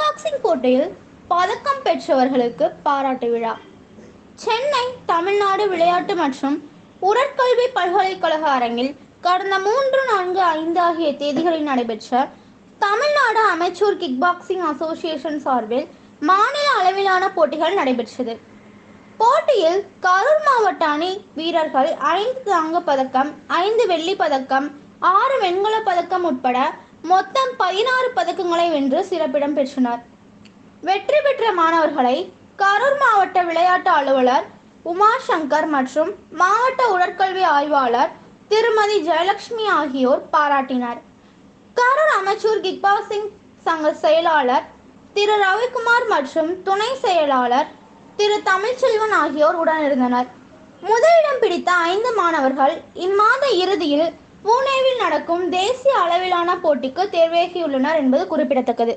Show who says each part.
Speaker 1: Boxing போட்டியில் பதக்கம் பெற்றவர்களுக்கு பாராட்டு விழா. சென்னை தமிழ்நாடு விளையாட்டு மற்றும் உடற்கல்வி பல்கலைக்கழக அரங்கில் கடந்த மூன்று நான்கு ஐந்து ஆகிய தேதிகளில் நடைபெற்ற Tamil Nadu amateur kick boxing association சார்பில் மாநில அளவிலான போட்டிகள் நடைபெற்றது. போட்டியில் கரூர் மாவட்ட அணி வீரர்கள் ஐந்து தங்கப் பதக்கம் ஐந்து வெள்ளி பதக்கம் ஆறு வெண்கல பதக்கம் உட்பட மொத்தம் பதினாறு பதக்கங்களை வென்று சிறப்பிடம் பெற்றனர். வெற்றி பெற்ற மாணவர்களை கரூர் மாவட்ட விளையாட்டு அலுவலர் உமா சங்கர் மற்றும் மாவட்ட உடற்கல்வி ஆய்வாளர் திருமதி ஜெயலட்சுமி ஆகியோர் பாராட்டினர். கரூர் அமைச்சூர் கிக்பாசிங் சங்க செயலாளர் திரு ரவிக்குமார் மற்றும் துணை செயலாளர் திரு தமிழ்ச்செல்வன் ஆகியோர் உடனிருந்தனர். முதலிடம் பிடித்த ஐந்து மாணவர்கள் இம்மாத இறுதியில் பூனேவில் நடக்கும் தேசிய அளவிலான போட்டிக்கு தேர்வாகியுள்ளனர் என்பது குறிப்பிடத்தக்கது.